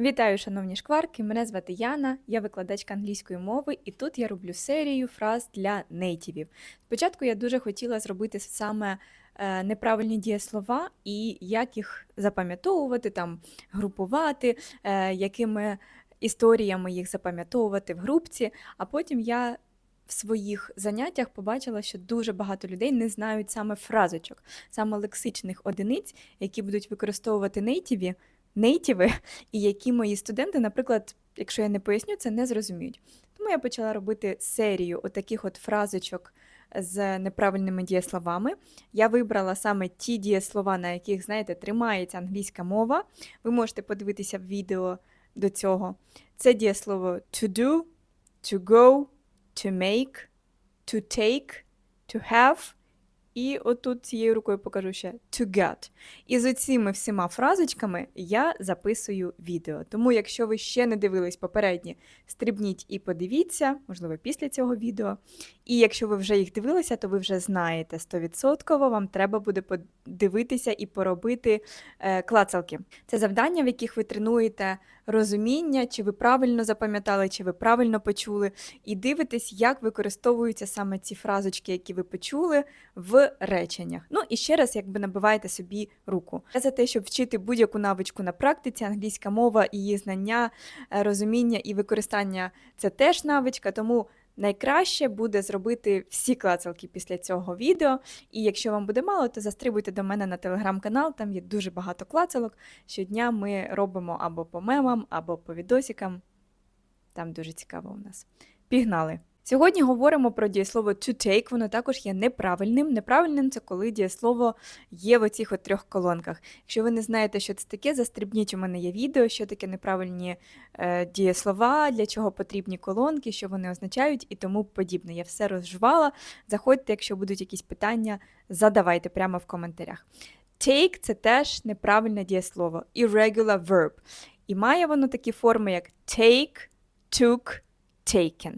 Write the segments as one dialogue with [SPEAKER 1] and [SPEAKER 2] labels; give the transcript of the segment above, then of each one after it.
[SPEAKER 1] Вітаю, шановні шкварки! Мене звати Яна, я викладачка англійської мови, і тут я роблю серію фраз для нейтівів. Спочатку я дуже хотіла зробити саме е, неправильні дієслова і як їх запам'ятовувати, там групувати, е, якими історіями їх запам'ятовувати в групці. А потім я в своїх заняттях побачила, що дуже багато людей не знають саме фразочок, саме лексичних одиниць, які будуть використовувати нейтіві, нейтіви, і які мої студенти, наприклад, якщо я не поясню, це не зрозуміють. Тому я почала робити серію отаких от фразочок з неправильними дієсловами. Я вибрала саме ті дієслова, на яких, знаєте, тримається англійська мова. Ви можете подивитися відео до цього. Це дієслово to do, to go, to make, to take, to have. І отут цією рукою покажу ще to get. І з оціми всіма фразочками я записую відео. Тому, якщо ви ще не дивились попередні, стрибніть і подивіться, можливо, після цього відео. І якщо ви вже їх дивилися, то ви вже знаєте 100% вам треба буде подивитися і поробити е, клацалки. Це завдання, в яких ви тренуєте розуміння, чи ви правильно запам'ятали, чи ви правильно почули, і дивитесь, як використовуються саме ці фразочки, які ви почули в реченнях. Ну і ще раз, якби набиваєте собі руку. Я за те, щоб вчити будь-яку навичку на практиці, англійська мова, її знання, е, розуміння і використання це теж навичка, тому. Найкраще буде зробити всі клацалки після цього відео. І якщо вам буде мало, то застрибуйте до мене на телеграм-канал, там є дуже багато клацалок. Щодня ми робимо або по мемам, або по відосикам. Там дуже цікаво у нас. Пігнали! Сьогодні говоримо про дієслово to take, воно також є неправильним. Неправильним це коли дієслово є в оцих от трьох колонках. Якщо ви не знаєте, що це таке, застрибніть у мене є відео, що таке неправильні е, дієслова, для чого потрібні колонки, що вони означають і тому подібне. Я все розжувала. Заходьте, якщо будуть якісь питання, задавайте прямо в коментарях. Take це теж неправильне дієслово, irregular verb. І має воно такі форми, як take, took, taken.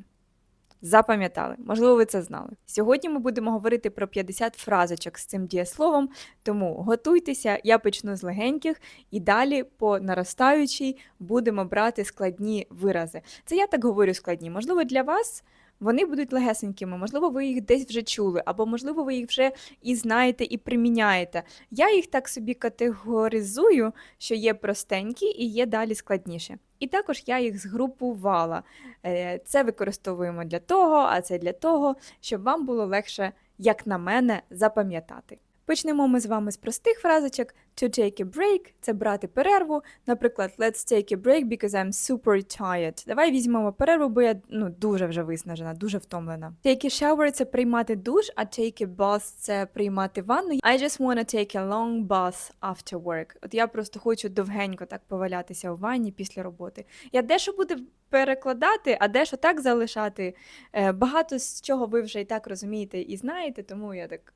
[SPEAKER 1] Запам'ятали, можливо, ви це знали. Сьогодні ми будемо говорити про 50 фразочок з цим дієсловом, тому готуйтеся, я почну з легеньких і далі по наростаючій будемо брати складні вирази. Це я так говорю складні. Можливо, для вас вони будуть легесенькими, можливо, ви їх десь вже чули, або, можливо, ви їх вже і знаєте, і приміняєте. Я їх так собі категоризую, що є простенькі і є далі складніше. І також я їх згрупувала. Е, Це використовуємо для того, а це для того, щоб вам було легше, як на мене, запам'ятати. Почнемо ми з вами з простих фразочок. To take a break – це брати перерву. Наприклад, let's take a break because I'm super tired. Давай візьмемо перерву, бо я ну, дуже вже виснажена, дуже втомлена. Take a shower – це приймати душ, а take a bath – це приймати ванну. I just wanna take a long bath after work. От я просто хочу довгенько так повалятися у ванні після роботи. Я дещо буду перекладати, а дещо так залишати. Е, Багато з чого ви вже і так розумієте і знаєте, тому я так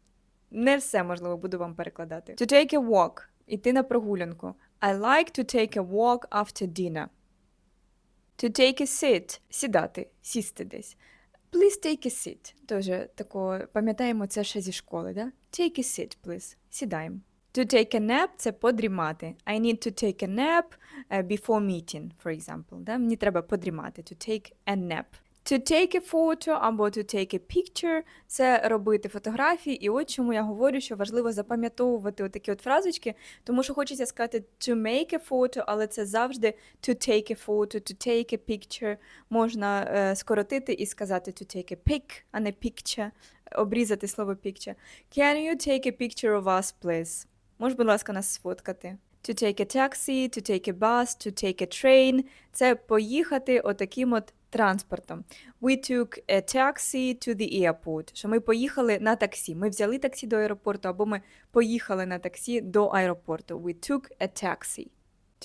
[SPEAKER 1] не все можливо буду вам перекладати. To take a walk іти на прогулянку. I like to take a walk after dinner. To take a sit сідати, сісти десь. Please take a seat. Тоже тако, пам'ятаємо це ще зі школи, да? Take a seat, please. Сідаємо. To take a nap це подрімати. I need to take a nap uh, before meeting, for example. Да? Мені треба подрімати. To take a nap. To take a photo або to take a picture – це робити фотографії. І от чому я говорю, що важливо запам'ятовувати отакі от фразочки, тому що хочеться сказати to make a photo, але це завжди to take a photo, to take a picture. Можна е, скоротити і сказати to take a pic, а не picture, обрізати слово picture. Can you take a picture of us, please? Можеш, будь ласка, нас сфоткати. To take a taxi, to take a bus, to take a train – це поїхати отаким от транспортом. We took a taxi to the airport. Що ми поїхали на таксі. Ми взяли таксі до аеропорту, або ми поїхали на таксі до аеропорту. We took a taxi.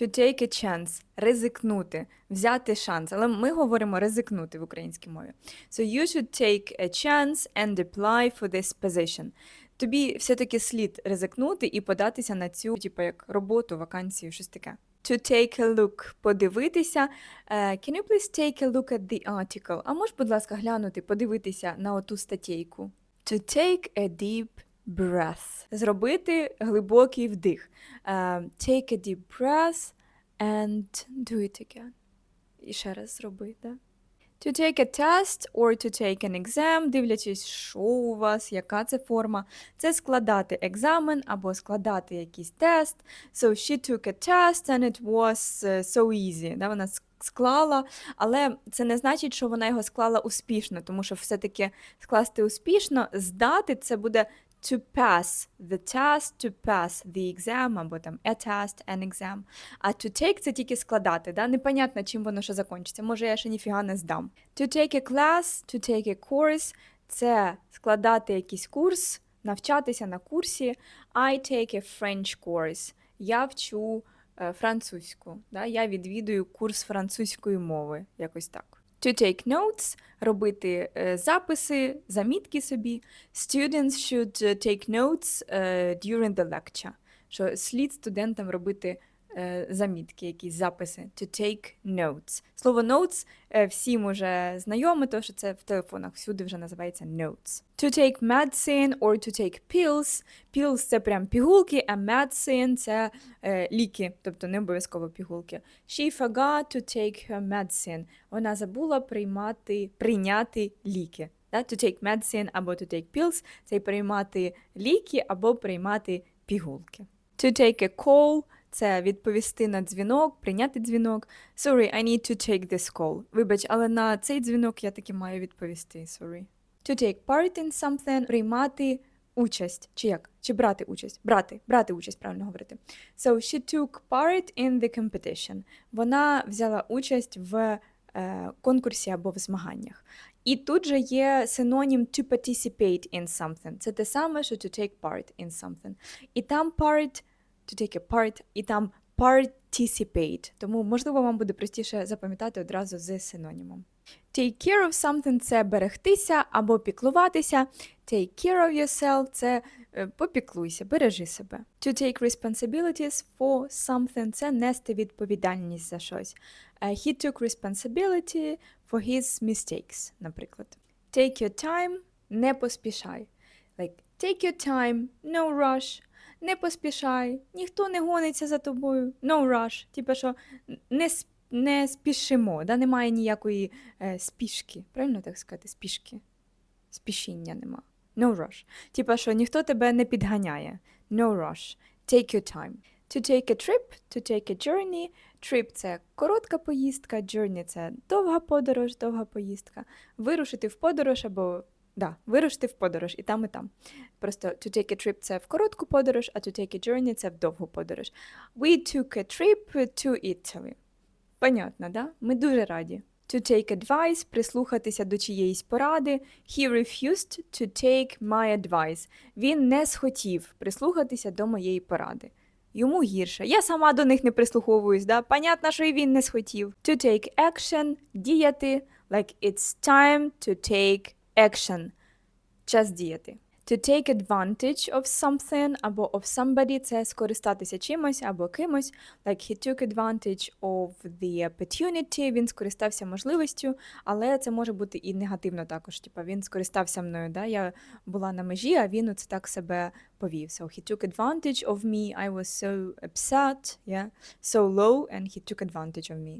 [SPEAKER 1] To take a chance – ризикнути, взяти шанс. Але ми говоримо ризикнути в українській мові. So you should take a chance and apply for this position. Тобі все-таки слід ризикнути і податися на цю, типу, як роботу, вакансію, щось таке. To take a look – подивитися. Uh, can you please take a look at the article? А можеш, будь ласка, глянути, подивитися на оту статтєйку. To take a deep breath. Зробити глибокий вдих. Uh, take a deep breath and do it again. І ще раз зроби, да? To take a test or to take an exam, дивлячись, що у вас, яка це форма. Це складати екзамен або складати якийсь тест. So she took a test and it was uh, so easy. Да, вона склала, але це не значить, що вона його склала успішно, тому що все-таки скласти успішно, здати це буде to pass the test, to pass the exam, або там a test, an exam. А to take це тільки складати, да? непонятно, чим воно ще закінчиться. Може, я ще ніфіга не здам. To take a class, to take a course це складати якийсь курс, навчатися на курсі. I take a French course. Я вчу е, французьку. Да? Я відвідую курс французької мови, якось так. To take notes робити е, записи, замітки собі. Students should е, take notes е, during the lecture. Що слід студентам робити е, замітки, якісь записи. To take notes. Слово notes е, всім уже знайоме, тому що це в телефонах всюди вже називається notes. To take medicine or to take pills. Pills – це прям пігулки, а medicine – це е, ліки, тобто не обов'язково пігулки. She forgot to take her medicine. Вона забула приймати, прийняти ліки. To take medicine або to take pills – це приймати ліки або приймати пігулки. To take a call – це відповісти на дзвінок, прийняти дзвінок. Sorry, I need to take this call. Вибач, але на цей дзвінок я таки маю відповісти. Sorry. To take part in something – приймати участь. Чи як? Чи брати участь? Брати, брати участь, правильно говорити. So she took part in the competition. Вона взяла участь в е, конкурсі або в змаганнях. І тут же є синонім to participate in something. Це те саме, що to take part in something. І там part, to take a part, і там participate. Тому, можливо, вам буде простіше запам'ятати одразу з синонімом. Take care of something – це берегтися або піклуватися. Take care of yourself – це е, попіклуйся, бережи себе. To take responsibilities for something – це нести відповідальність за щось. Е, He took responsibility for his mistakes, наприклад. Take your time – не поспішай. Like, take your time, no rush. Не поспішай, ніхто не гониться за тобою, no rush. Типа, що не, не спішимо, да? немає ніякої е, спішки. Правильно так сказати? Спішки. Спішіння нема. No rush. Типа, що ніхто тебе не підганяє. No rush. Take your time. To take a trip, to take a journey. Trip – це коротка поїздка, journey – це довга подорож, довга поїздка. Вирушити в подорож або да, вирушити в подорож і там, і там. Просто to take a trip – це в коротку подорож, а to take a journey – це в довгу подорож. We took a trip to Italy. Понятно, да? Ми дуже раді. To take advice – прислухатися до чиєїсь поради. He refused to take my advice. Він не схотів прислухатися до моєї поради. Йому гірше. Я сама до них не прислуховуюсь, да? Понятно, що і він не схотів. To take action – діяти. Like it's time to take action. Час діяти. To take advantage of something або of somebody – це скористатися чимось або кимось. Like he took advantage of the opportunity, він скористався можливістю, але це може бути і негативно також. Типа він скористався мною. Да? Я була на межі, а він оце так себе повів. So he took advantage of me, I was so upset, yeah? so low, and he took advantage of me.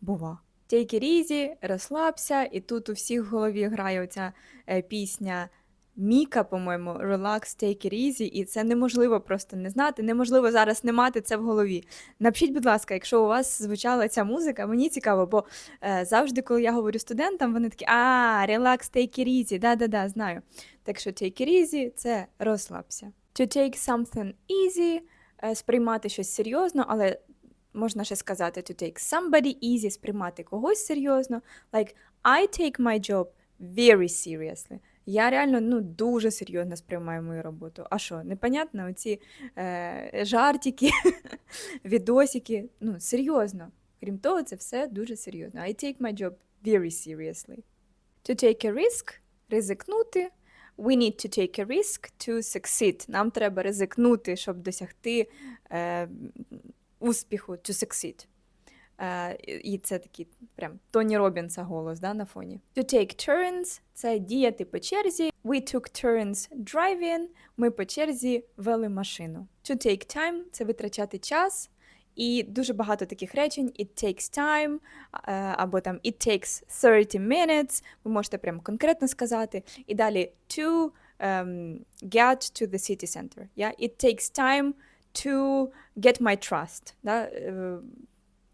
[SPEAKER 1] Бува. Take it easy, розслабся, і тут у всіх в голові грає оця е, пісня Міка, по-моєму, Relax, Take it easy, і це неможливо просто не знати, неможливо зараз не мати це в голові. Напишіть, будь ласка, якщо у вас звучала ця музика, мені цікаво, бо е, завжди, коли я говорю студентам, вони такі, а, relax, take it easy, да-да-да, знаю. Так що take it easy – це розслабся. To take something easy е, – сприймати щось серйозно, але можна ще сказати to take somebody easy, сприймати когось серйозно. Like, I take my job very seriously. Я реально ну, дуже серйозно сприймаю мою роботу. А що, непонятно, оці е, жартики, відосики, ну, серйозно. Крім того, це все дуже серйозно. I take my job very seriously. To take a risk – ризикнути. We need to take a risk to succeed. Нам треба ризикнути, щоб досягти е, успіху, to succeed. Е, і це такий прям Тоні Робінса голос да, на фоні. To take turns – це діяти по черзі. We took turns driving. Ми по черзі вели машину. To take time – це витрачати час. І дуже багато таких речень: it takes time, е, або там it takes 30 minutes. Ви можете прям конкретно сказати. І далі to um, get to the city center. Yeah? It takes time to get my trust. Да? Е,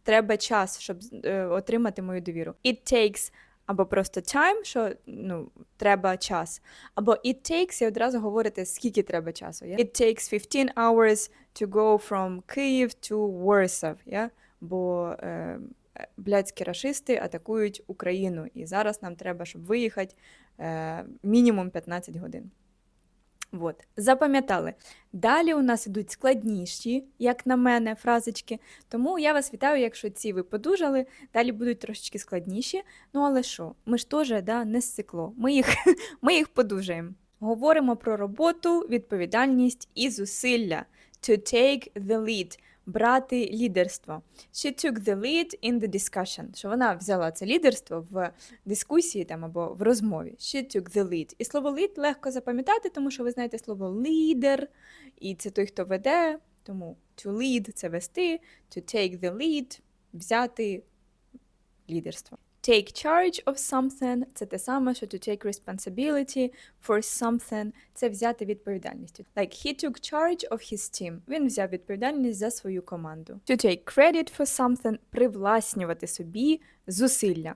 [SPEAKER 1] Треба час, щоб е, отримати мою довіру. It takes або просто time, що ну, треба час. Або it takes, і одразу говорите, скільки треба часу. Yeah? It takes 15 hours to go from Kyiv to Warsaw. Yeah? Бо е, блядські рашисти атакують Україну. І зараз нам треба, щоб виїхати е, мінімум 15 годин. От, запам'ятали. Далі у нас ідуть складніші, як на мене, фразочки. Тому я вас вітаю, якщо ці ви подужали. Далі будуть трошечки складніші. Ну але що, ми ж теж да, не зцикло. Ми їх, ми їх подужаємо. Говоримо про роботу, відповідальність і зусилля. To take the lead. Брати лідерство. She took the lead in the discussion. Що вона взяла це лідерство в дискусії там або в розмові. She took the lead. І слово lead легко запам'ятати, тому що ви знаєте слово лідер, і це той, хто веде. Тому to lead це вести, to take the lead взяти лідерство. Take charge of something це те саме, що to take responsibility for something це взяти відповідальність. Like he took charge of his team. Він взяв відповідальність за свою команду. To take credit for something привласнювати собі зусилля.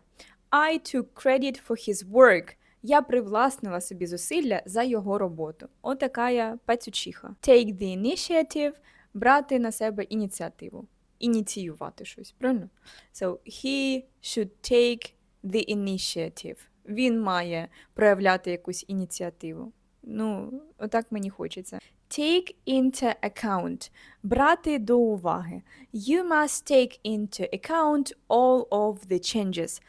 [SPEAKER 1] I took credit for his work. Я привласнила собі зусилля за його роботу. Отака я пацючиха. Take the initiative брати на себе ініціативу. Ініціювати щось, правильно? So he should take the initiative. Він має проявляти якусь ініціативу. Ну, отак мені хочеться. Take into account. Брати до уваги. You must take into account all of the changes.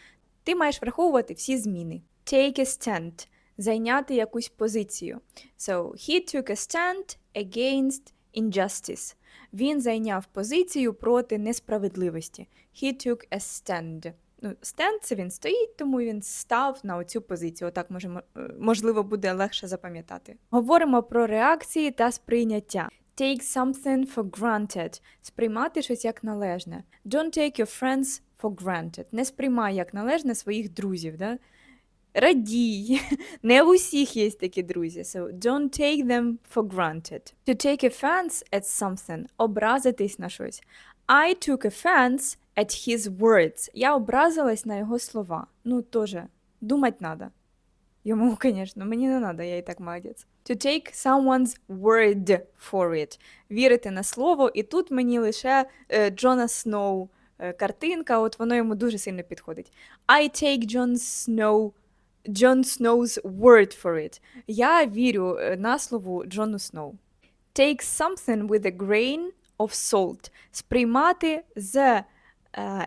[SPEAKER 1] Ти маєш враховувати всі зміни. Take a stand. Зайняти якусь позицію. So, he took a stand against injustice. Він зайняв позицію проти несправедливості. He took a stand. Ну, stand – це він стоїть, тому він став на оцю позицію. Отак може, е, можливо буде легше запам'ятати. Говоримо про реакції та сприйняття. Take something for granted. Сприймати щось як належне. Don't take your friends for granted. Не сприймай як належне своїх друзів. Да? Радій. Не у всіх є такі друзі. So don't take them for granted. To take offense at something. Образитись на щось. I took offense at his words. Я образилась на його слова. Ну, теж, думать надо. Йому, звісно, мені не надо, я і так молодець. To take someone's word for it. Вірити на слово, і тут мені лише е, Джона Сноу е, картинка, от воно йому дуже сильно підходить. I take John Snow John Snow's word for it. Я вірю е, на слову Джону Сноу. Take something with a grain of salt. Сприймати з е,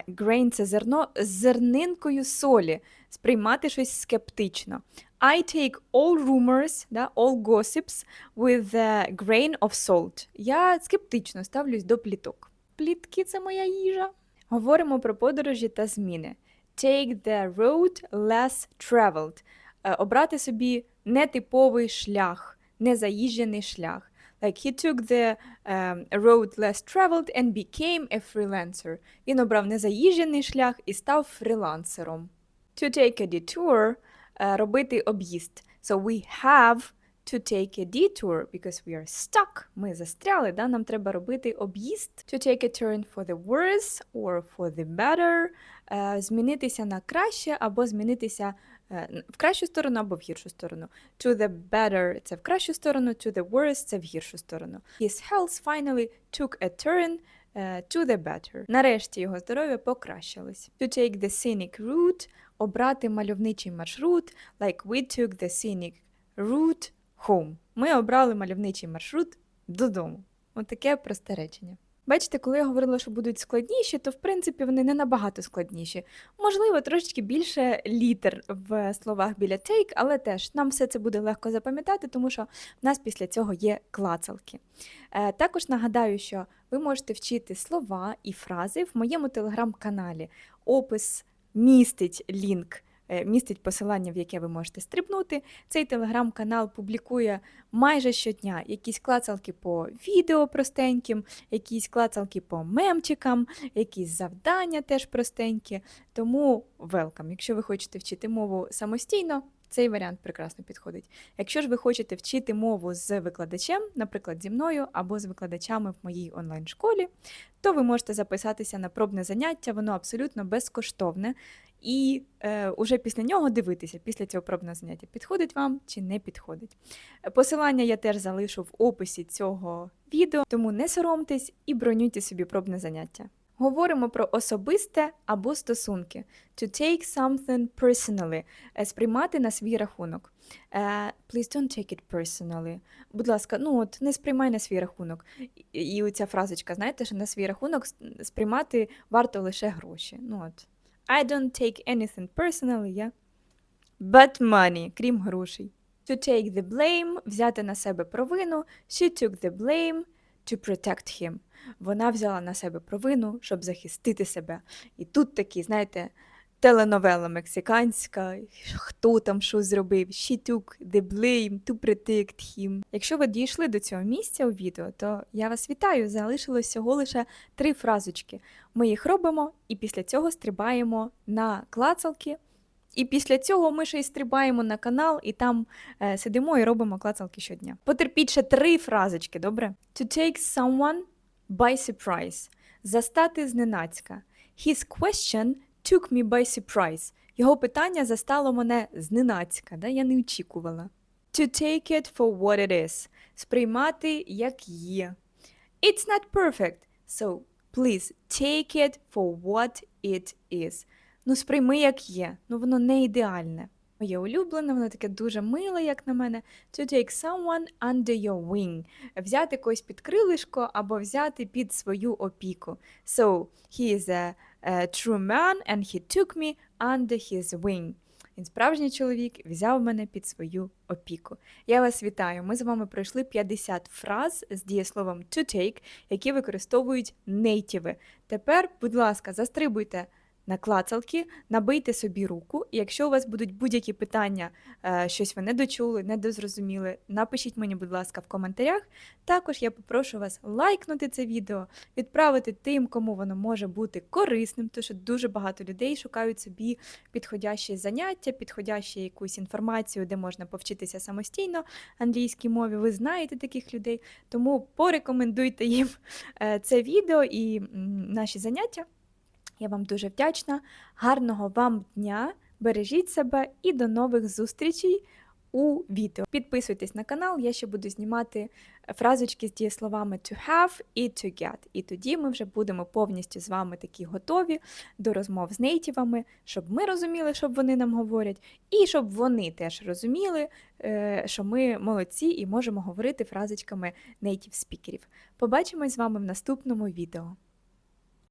[SPEAKER 1] grain – це зерно з зернинкою солі. Сприймати щось скептично. I take all rumors, да, all gossips with a grain of salt. Я скептично ставлюсь до пліток. Плітки це моя їжа. Говоримо про подорожі та зміни. Take the road less traveled. Е, Обрати собі нетиповий шлях, незаїжджений шлях. Like he took the um, road less traveled and became a freelancer. Він обрав незаїжджений шлях і став фрілансером. To take a detour е, робити об'їзд. So we have to take a detour because we are stuck. Ми застряли, да? нам треба робити об'їзд. To take a turn for the worse or for the better. Е, Змінитися на краще або змінитися е, в кращу сторону або в гіршу сторону. To the better – це в кращу сторону, to the worse – це в гіршу сторону. His health finally took a turn е, to the better. Нарешті його здоров'я покращилось. To take the scenic route – обрати мальовничий маршрут, like we took the scenic route home. Ми обрали мальовничий маршрут додому. Отаке просте речення. Бачите, коли я говорила, що будуть складніші, то в принципі вони не набагато складніші. Можливо, трошечки більше літер в словах біля take, але теж нам все це буде легко запам'ятати, тому що в нас після цього є клацалки. Е, також нагадаю, що ви можете вчити слова і фрази в моєму телеграм-каналі. Опис містить лінк містить посилання, в яке ви можете стрибнути. Цей телеграм-канал публікує майже щодня якісь клацалки по відео простеньким, якісь клацалки по мемчикам, якісь завдання теж простенькі. Тому welcome. Якщо ви хочете вчити мову самостійно, цей варіант прекрасно підходить. Якщо ж ви хочете вчити мову з викладачем, наприклад, зі мною або з викладачами в моїй онлайн-школі, то ви можете записатися на пробне заняття, воно абсолютно безкоштовне. І е, уже після нього дивитися, після цього пробного заняття, підходить вам чи не підходить. Посилання я теж залишу в описі цього відео, тому не соромтесь і бронюйте собі пробне заняття. Говоримо про особисте або стосунки. To take something personally. Е, Сприймати на свій рахунок. Е, Please don't take it personally. Будь ласка, ну от не сприймай на свій рахунок. І, і оця фразочка, знаєте, що на свій рахунок сприймати варто лише гроші. Ну от. I don't take anything personally, yeah? But money, крім грошей. To take the blame, взяти на себе провину. She took the blame to protect him. Вона взяла на себе провину, щоб захистити себе. І тут такі, знаєте, теленовела мексиканська, хто там що зробив. She took the blame to protect him. Якщо ви дійшли до цього місця у відео, то я вас вітаю. Залишилось всього лише три фразочки. Ми їх робимо, і після цього стрибаємо на клацалки. І після цього ми ще й стрибаємо на канал, і там е, сидимо і робимо клацалки щодня. Потерпіть ще три фразочки, добре? To take someone by surprise. Застати зненацька. His question took me by surprise. Його питання застало мене зненацька, да? я не очікувала. To take it for what it is. Сприймати як є. It's not perfect, so please take it for what it is. Ну, сприйми як є. Ну, воно не ідеальне. Моє улюблене, воно таке дуже миле, як на мене. To take someone under your wing. Взяти когось під крилишко або взяти під свою опіку. So, he is a, true man and he took me under his wing. Він справжній чоловік взяв мене під свою опіку. Я вас вітаю. Ми з вами пройшли 50 фраз з дієсловом to take, які використовують нейтіви. Тепер, будь ласка, застрибуйте на клацалки, набийте собі руку, і якщо у вас будуть будь-які питання, е, щось ви не дочули, не дозрозуміли, напишіть мені, будь ласка, в коментарях. Також я попрошу вас лайкнути це відео, відправити тим, кому воно може бути корисним, тому що дуже багато людей шукають собі підходящі заняття, підходящу якусь інформацію, де можна повчитися самостійно англійській мові. Ви знаєте таких людей, тому порекомендуйте їм е, це відео і наші заняття. Я вам дуже вдячна. Гарного вам дня! Бережіть себе і до нових зустрічей у відео. Підписуйтесь на канал, я ще буду знімати фразочки з дієсловами to have і to get. І тоді ми вже будемо повністю з вами такі готові до розмов з нейтівами, щоб ми розуміли, що вони нам говорять, і щоб вони теж розуміли, е, що ми молодці і можемо говорити фразочками нейтів спікерів. Побачимось з вами в наступному відео.